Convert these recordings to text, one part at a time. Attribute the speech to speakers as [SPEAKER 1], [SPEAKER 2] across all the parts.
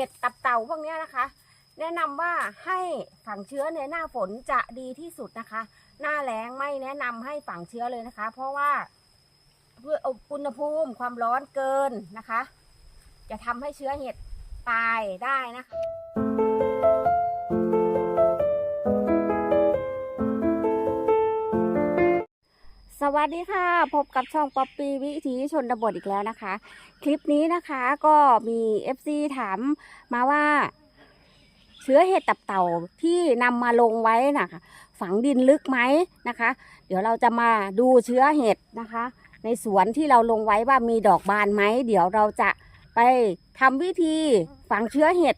[SPEAKER 1] ห็ดตับเต่าพวกนี้นะคะ แนะนำว่าให้ฝังเชื้อในหน้าฝนจะดีที่สุดนะคะ หน้าแล้งไม่แนะนำให้ฝังเชื้อเลยนะคะ เพราะว่าเพื่ออุณหภูมิความร้อนเกินนะคะ จะทำให้เชื้อเห็ดตายได้นะคะ วัสดีค่ะ พบกับช่องป๊อปปี้วิถีชนบทอีกแล้วนะคะ คลิปนี้นะคะก็มี FC ถามมาว่า เชื้อเห็ดตับเต่าที่นำมาลงไว้นะคะ ฝังดินลึกไหมนะคะ เดี๋ยวเราจะมาดูเชื้อเห็ดนะคะ ในสวนที่เราลงไว้ว่ามีดอกบานไหม เดี๋ยวเราจะไปทำวิธีฝังเชื้อเห็ด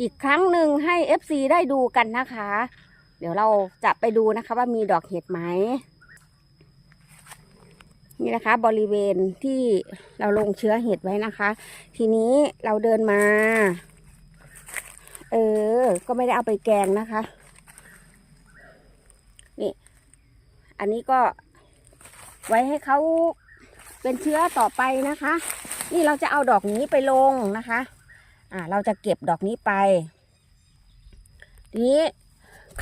[SPEAKER 1] อีกครั้งหนึ่งให้ FC ได้ดูกันนะคะ เดี๋ยวเราจะไปดูนะคะว่ามีดอกเห็ดไหม นี่นะคะ บริเวณที่เราลงเชื้อเห็ดไว้นะคะ ทีนี้เราเดินมา เออ ก็ไม่ได้เอาไปแกงนะคะ นี่ อันนี้ก็ไว้ให้เขาเป็นเชื้อต่อไปนะคะ นี่เราจะเอาดอกนี้ไปลงนะคะ อ่า เราจะเก็บดอกนี้ไป ทีนี้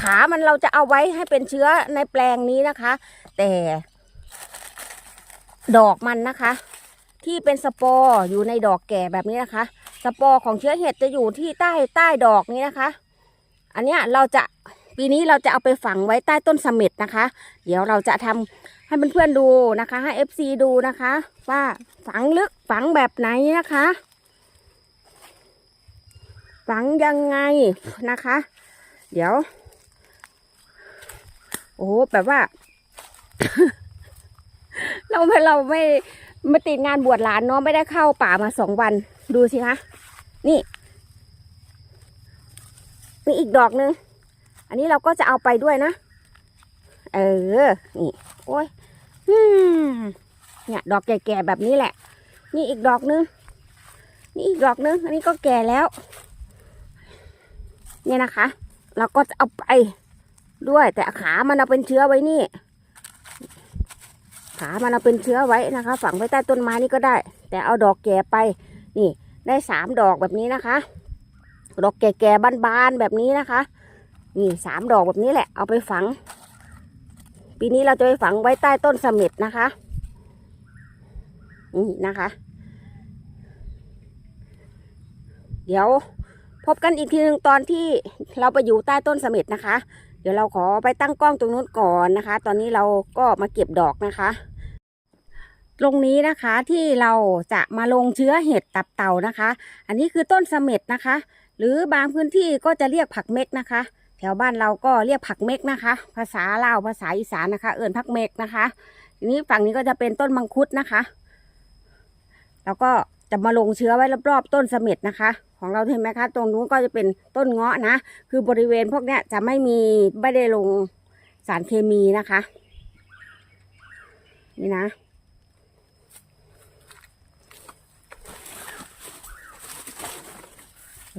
[SPEAKER 1] ขามันเราจะเอาไว้ให้เป็นเชื้อในแปลงนี้นะคะ แต่ ดอกมันนะคะ ที่เป็นสปอร์อยู่ในดอกแก่แบบนี้นะคะ สปอร์ของเชื้อเห็ดจะอยู่ที่ใต้ใต้ดอกนี้นะคะ อันเนี้ยเราจะปีนี้เราจะเอาไปฝังไว้ใต้ต้นสม็ดนะคะ เดี๋ยวเราจะทำให้เพื่อนๆดูนะคะ ให้ FC ดูนะคะ ว่าฝังลึกฝังแบบไหนนะคะ ฝังยังไงนะคะ เดี๋ยว โอ้แบบว่า เราไม่เราไม่มาติดงานบวชหลานเนาะไม่ได้เข้าป่ามาสองวัน ดูสิคะนี่มีอีกดอกหนึ่งอันนี้เราก็จะเอาไปด้วยนะ เออ นี่ โอ้ยอืมเนี่ย ดอกแก่ๆแบบนี้แหละ นี่อีกดอกหนึง นี่อีกดอกหนึง อันนี้ก็แก่แล้ว เนี่ยนะคะ เราก็จะเอาไปด้วย แต่ขามันเอาเป็นเชื้อไว้นี่ามันเอาเป็นเชื้อไว้นะคะ ฝังไว้ใต้ต้นไม้นี่ก็ได้ แต่เอาดอกแก่ไป นี่ ได้สามดอกแบบนี้นะคะ ดอกแก่ๆบานๆแบบนี้นะคะ นี่สามดอกแบบนี้แหละ เอาไปฝัง ปีนี้เราจะไปฝังไว้ใต้ต้นเสม็ดนะคะ นี่นะคะ เดี๋ยวพบกันอีกทีหนึ่งตอนที่เราไปอยู่ใต้ต้นเสม็ดนะคะ เดี๋ยวเราขอไปตั้งกล้องตรงนู้นก่อนนะคะ ตอนนี้เราก็มาเก็บดอกนะคะ ตรงนี้นะคะที่เราจะมาลงเชื้อเห็ดตับเต่านะคะ อันนี้คือต้นเสม็ดนะคะ หรือบางพื้นที่ก็จะเรียกผักเม็กนะคะ แถวบ้านเราก็เรียกผักเม็กนะคะ ภาษาลาวภาษาอีสานนะคะ เอิ่นผักเม็กนะคะทีนี้ฝั่งนี้ก็จะเป็นต้นมังคุดนะคะ แล้วก็จะมาลงเชื้อไว้รอบๆต้นเสม็ดนะคะ ของเราเห็นไหมคะ ตรงนู้นก็จะเป็นต้นเงาะนะ คือบริเวณพวกเนี้ยจะไม่มีไม่ได้ลงสารเคมีนะคะ นี่นะ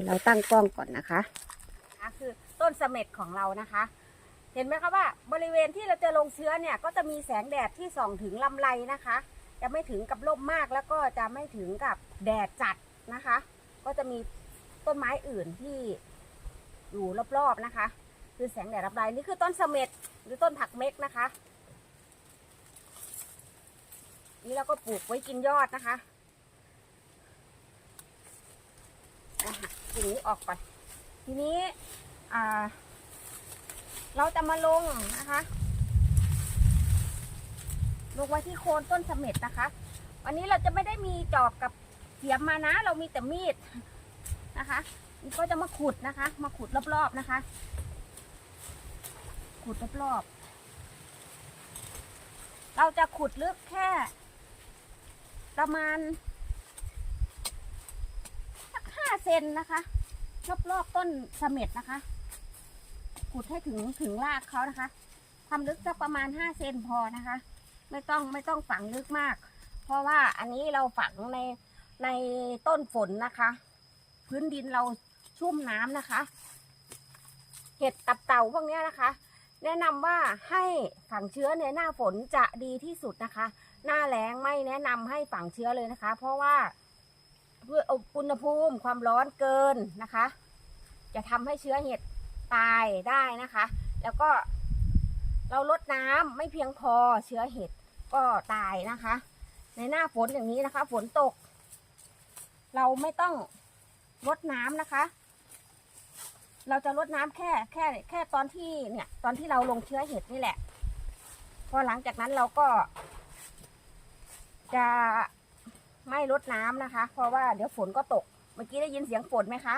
[SPEAKER 1] เราตั้งกล้องก่อนนะคะคือต้นเสม็ดของเรานะคะ เห็นไหมคะว่าบริเวณที่เราจะลงเชื้อเนี่ยก็จะมีแสงแดดที่ส่องถึงลำไรนะคะ จะไม่ถึงกับร่มมากแล้วก็จะไม่ถึงกับแดดจัดนะคะ ก็จะมีต้นไม้อื่นที่อยู่รอบๆนะคะ คือแสงแดดรับไรนี่คือต้นเสม็ดหรือต้นผักเม็กนะคะ นี่เราก็ปลูกไว้กินยอดนะคะอะ สิ่งนี้ออกก่อน ทีนี้เราจะมาลงนะคะ ลงไว้ที่โคนต้นเสม็ดนะคะ วันนี้เราจะไม่ได้มีจอบกับเสียมมานะ เรามีแต่มีดนะคะนี่ก็จะมาขุดนะคะ มาขุดรอบๆนะคะ ขุดรอบๆเราจะขุดลึกแค่ ประมาณ เซนนะคะรอบๆต้นเสม็ดนะคะขุดให้ถึงถึงรากเขานะคะ ความลึกสักประมาณห้าเซนพอนะคะ ไม่ต้องไม่ต้องฝังลึกมาก เพราะว่าอันนี้เราฝังในในต้นฝนนะคะ พื้นดินเราชุ่มน้ำนะคะเห็ดตับเต่าพวกนี้นะคะ แนะนำว่าให้ฝังเชื้อในหน้าฝนจะดีที่สุดนะคะ หน้าแล้งไม่แนะนำให้ฝังเชื้อเลยนะคะ เพราะว่า ด้วยอุณหภูมิความร้อนเกินนะคะ จะทำให้เชื้อเห็ดตายได้นะคะ แล้วก็เราลดน้ำไม่เพียงพอเชื้อเห็ดก็ตายนะคะ ในหน้าฝนอย่างนี้นะคะ ฝนตก เราไม่ต้องลดน้ำนะคะ เราจะลดน้ำแค่แค่แค่ตอนที่เนี่ยตอนที่เราลงเชื้อเห็ดนี่แหละ พอหลังจากนั้นเราก็จะ ไม่ลดน้ำนะคะ เพราะว่าเดี๋ยวฝนก็ตก เมื่อกี้ได้ยินเสียงฝนไหมคะ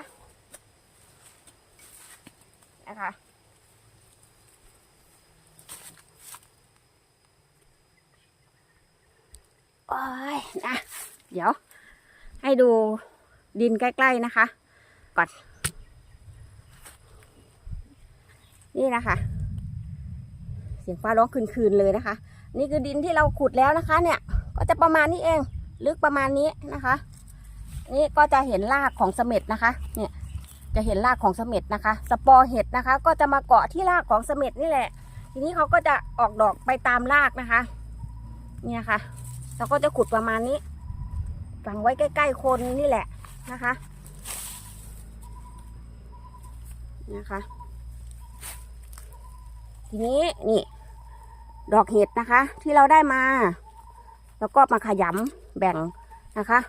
[SPEAKER 1] นะคะ โอ้ยนะ เดี๋ยว ให้ดูดินใกล้ ๆนะคะ ก่อน นี่นะคะ เสียงฟ้าร้องคืนๆเลยนะคะ นี่คือดินที่เราขุดแล้วนะคะ เนี่ย ก็จะประมาณนี้เอง ลึกประมาณนี้นะคะ นี่ก็จะเห็นรากของเสม็ดนะคะ เนี่ยจะเห็นรากของเสม็ดนะคะ สปอร์เห็ดนะคะ ก็จะมาเกาะที่รากของเสม็ดนี่แหละ ทีนี้เขาก็จะออกดอกไปตามรากนะคะ เนี่ยค่ะ เราก็จะขุดประมาณนี้ฝังไว้ใกล้ๆคนนี่แหละนะคะนะคะ ทีนี้นี่ ดอกเห็ดนะคะ ที่เราได้มา แล้วก็มาขยำ แบ่งนะคะ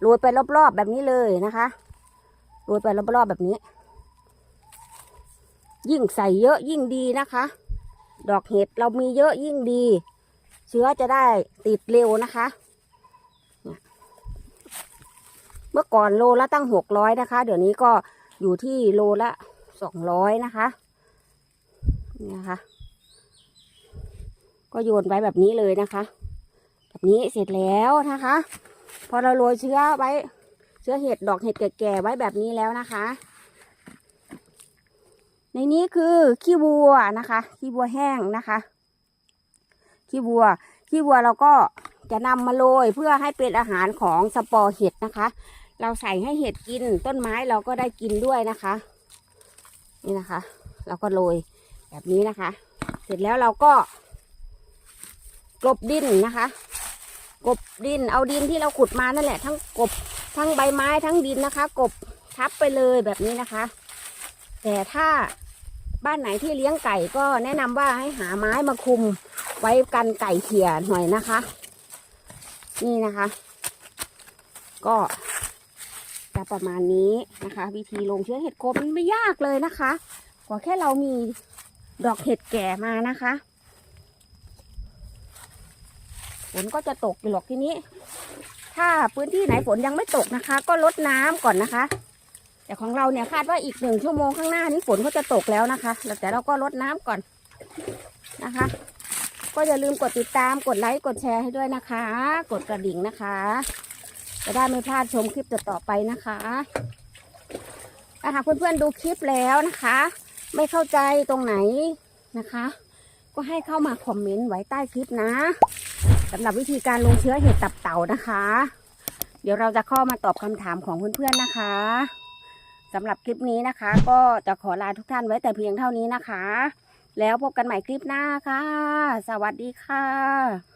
[SPEAKER 1] โรยไปรอบๆแบบนี้เลยนะคะโรยไปรอบๆแบบนี้ ยิ่งใส่เยอะยิ่งดีนะคะ ดอกเห็ดเรามีเยอะยิ่งดี เชื้อจะได้ติดเร็วนะคะ เมื่อก่อนโลละตั้งหกร้อยนะคะ เดี๋ยวนี้ก็อยู่ที่โลละสองร้อยนะคะนี่นะคะ ก็โยนไว้แบบนี้เลยนะคะ แบบนี้เสร็จแล้วนะคะ พอเราโรยเชื้อไว้ เชื้อเห็ดดอกเห็ดแก่ๆไว้แบบนี้แล้วนะคะ ในนี้คือขี้วัวนะคะขี้วัวแห้งนะคะขี้วัวขี้วัวเราก็จะนำมาโรยเพื่อให้เป็นอาหารของสปอร์เห็ดนะคะ เราใส่ให้เห็ดกินต้นไม้เราก็ได้กินด้วยนะคะ นี่นะคะ เราก็โรยแบบนี้นะคะ เสร็จแล้วเราก็กลบดินนะคะ กบดินเอาดินที่เราขุดมานั่นแหละ ทั้งกบทั้งใบไม้ทั้งดินนะคะ กบทับไปเลยแบบนี้นะคะ แต่ถ้าบ้านไหนที่เลี้ยงไก่ก็แนะนำว่าให้หาไม้มาคุมไว้กันไก่เขี่ยหน่อยนะคะ นี่นะคะ ก็จะประมาณนี้นะคะ วิธีลงเชื้อเห็ดโคนมันไม่ยากเลยนะคะ ขอแค่เรามีดอกเห็ดแก่มานะคะ ฝนก็จะตกอยู่หรอกทีนี้ ถ้าพื้นที่ไหนฝนยังไม่ตกนะคะ ก็ลดน้ำก่อนนะคะ แต่ของเราเนี่ยคาดว่าอีกหนึ่งชั่วโมงข้างหน้านี้ฝนก็จะตกแล้วนะคะ แต่เราก็ลดน้ำก่อนนะคะ ก็อย่าลืมกดติดตามกดไลค์กดแชร์ให้ด้วยนะคะ กดกระดิ่งนะคะ จะได้ไม่พลาดชมคลิปต่อไปนะคะถ้าหากเพื่อนๆดูคลิปแล้วนะคะ ไม่เข้าใจตรงไหนนะคะ ก็ให้เข้ามาคอมเมนต์ไว้ใต้คลิปนะสำหรับวิธีการลงเชื้อเห็ดตับเต่านะคะ เดี๋ยวเราจะเข้ามาตอบคำถามของเพื่อนๆนะคะสำหรับคลิปนี้นะคะ ก็จะขอลาทุกท่านไว้แต่เพียงเท่านี้นะคะ แล้วพบกันใหม่คลิปหน้าค่ะ สวัสดีค่ะ